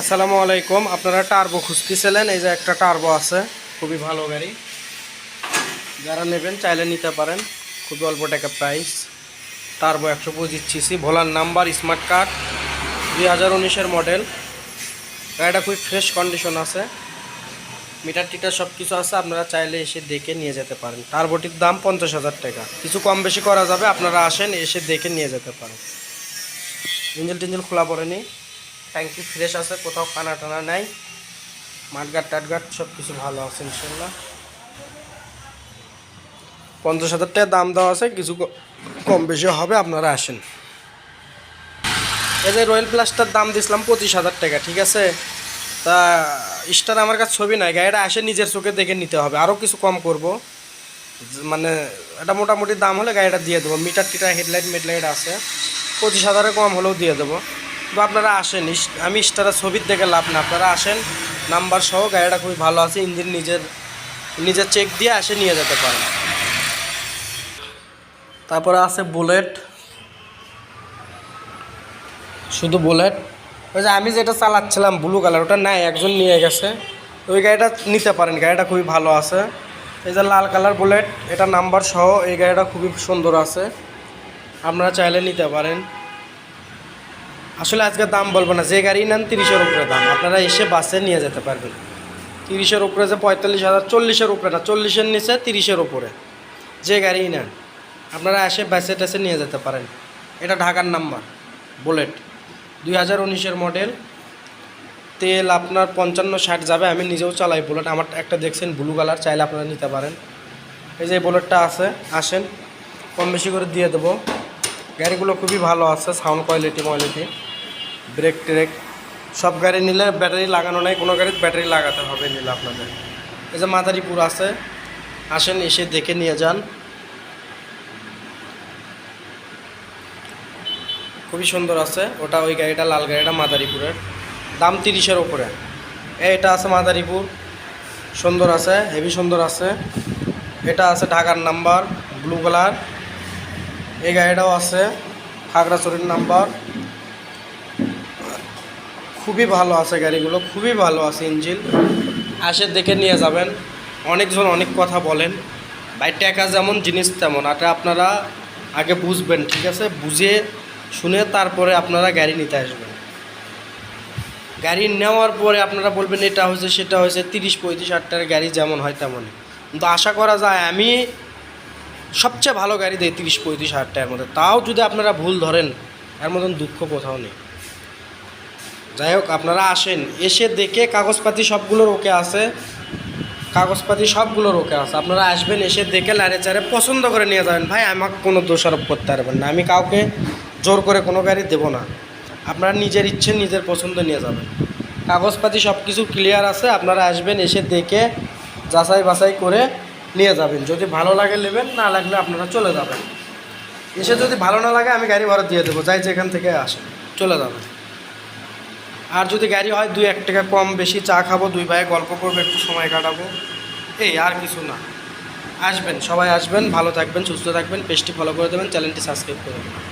আসসালামু আলাইকুম। আপনারা টার্বো খুঁজতেছিলেন, এই যে একটা টার্বো আছে, খুবই ভালো গাড়ি। যারা নেবেন চাইলে নিতে পারেন, খুবই অল্প টাকা প্রাইস টার্বো একশো পঁচিশ সিসি ভোলার নাম্বার স্মার্ট কার্ড দুই হাজার উনিশের মডেল গাড়িটা খুবই ফ্রেশ কন্ডিশন আছে। মিটার টিটার সব কিছু আছে, আপনারা চাইলে এসে দেখে নিয়ে যেতে পারেন। টার্বোটির দাম পঞ্চাশ হাজার টাকা। কিছু কম বেশি করা যাবে, আপনারা আসেন, এসে দেখে নিয়ে যেতে পারেন। ইঞ্জেল টিঞ্জেল খোলা পড়েনি। ট্যাঙ্কি ফ্রেশ আছে, কোথাও কানা টানা নাই। মাঠগাট টাটগাট সব কিছু ভালো আছে, ইনশাল্লাহ। পঞ্চাশ হাজার টাকা দাম দেওয়া আছে, কিছু কম বেশি হবে, আপনারা আসেন। এই যে রয়্যাল প্লাসটার দাম দিছিলাম পঁচিশ হাজার টাকা, ঠিক আছে? তা, স্টার আমার কাছে ছবি নাই, গাড়িটা আসে নিজের চোখে দেখে নিতে হবে আরও কিছু কম করব। মানে এটা মোটামুটি দাম হলে গাড়িটা দিয়ে দেবো। মিটার টিটার হেডলাইট মেডলাইট আছে। পঁচিশ হাজারে কম হলেও দিয়ে দেবো। তো আপনারা আসেন আমি স্টারের ছবির দেখে লাভ না আপনারা আসেন, নাম্বার সহ গাড়িটা খুবই ভালো আছে, ইঞ্জিন নিজের নিজের চেক দিয়ে আসে নিয়ে যেতে পারেন। তারপরে আছে বুলেট শুধু বুলেট ওই যে আমি যেটা চালাচ্ছিলাম ব্লু কালার ওটা নাই, একজন নিয়ে গেছে। ওই গাড়িটা নিতে পারেন, গাড়িটা খুবই ভালো আছে। এই যে লাল কালার বুলেট এটা নাম্বার সহ, এই গাড়িটা খুবই সুন্দর আছে। আপনারা চাইলে নিতে পারেন। আসলে আজকে দাম বলব না, যে গাড়ি নেন তিরিশের উপরে দাম, আপনারা এসে বাসে নিয়ে যেতে পারবেন। তিরিশের উপরে যে পঁয়তাল্লিশ হাজার, চল্লিশের উপরে না, চল্লিশের নিচে তিরিশের উপরে, যে গাড়ি নেন, আপনারা এসে বাসে টাসে নিয়ে যেতে পারেন। এটা ঢাকার নাম্বার, বুলেট। দুই হাজার উনিশের মডেল, তেল আপনার পঞ্চান্ন, ষাট যাবে, আমি নিজেও চালাই বুলেট, আমার একটা দেখছেন ব্লু কালার, চাইলে আপনারা নিতে পারেন। এই যে বুলেটটা আছে, আসেন, কম বেশি করে দিয়ে দেবো। গাড়িগুলো খুবই ভালো আছে, সাউন্ড কোয়ালিটি কোয়ালিটি। ব্রেক ট্রেক, সব গাড়ি নিলে ব্যাটারি লাগানো নাই, কোনো গাড়ির ব্যাটারি লাগাতে হবে নিলে আপনাদের। এই যে মাদারীপুর আছে, আসেন, এসে দেখে নিয়ে যান। খুবই সুন্দর আছে, ওটা ওই গাড়িটা, লাল গাড়িটা মাদারীপুরের। দাম তিরিশের ওপরে। এটা আছে মাদারীপুর, সুন্দর আছে, হেভি সুন্দর আছে। এটা আছে ঢাকার নাম্বার, ব্লু কালার। এই গাড়িটাও আছে, খাগড়াছড়ির নাম্বার। খুবই ভালো আছে গাড়িগুলো, খুবই ভালো আছে ইঞ্জিন আসে দেখে নিয়ে যাবেন। অনেকজন অনেক কথা বলেন। ভাই টাকা যেমন জিনিস তেমন এটা আপনারা আগে বুঝবেন, ঠিক আছে? বুঝে শুনে তারপরে আপনারা গাড়ি নিতে আসবেন। গাড়ি নেওয়ার পরে আপনারা বলবেন, এটা হয়েছে, সেটা হয়েছে। তিরিশ, পঁয়ত্রিশ হাজার গাড়ি যেমন হয় তেমনই কিন্তু আশা করা যায়, আমি সবচেয়ে ভালো গাড়ি দেয় তিরিশ, পঁয়ত্রিশ হাজার টাকার মধ্যে। তাও যদি আপনারা ভুল ধরেন এর মতন দুঃখ কোথাও নেই। যাই হোক, আপনারা আসেন। এসে দেখে কাগজপাতি সবগুলোর ওকে আছে। কাগজপাতি সবগুলোর ওকে আছে। আপনারা আসবেন, এসে দেখে লারে চারে পছন্দ করে নিয়ে যাবেন। ভাই, আমাকে কোনো দোষারোপ করতে পারবেন না। আমি কাউকে জোর করে কোনো গাড়ি দেবো না। আপনারা নিজের ইচ্ছে, নিজের পছন্দ নিয়ে যাবেন। কাগজপাতি সব কিছু ক্লিয়ার আছে। আপনারা আসবেন, এসে দেখে যাচাই বাছাই করে নিয়ে যাবেন। যদি ভালো লাগে নেবেন, না লাগলে আপনারা চলে যাবেন। এসে যদি ভালো না লাগে, আমি গাড়ি ভাড়া দিয়ে দেবো। যাই যেখান থেকে আসেন, চলে যাবেন। আর যদি গাড়ি হয় দুই এক টাকা কম বেশি চা খাব, দুই ভাই গল্প করব, একটু সময় কাটাবো। এই, আর কিছু না। আসবেন, সবাই আসবেন, ভালো থাকবেন, সুস্থ থাকবেন, পেজটি ফলো করে দেবেন চ্যানেলটি সাবস্ক্রাইব করে দেবেন।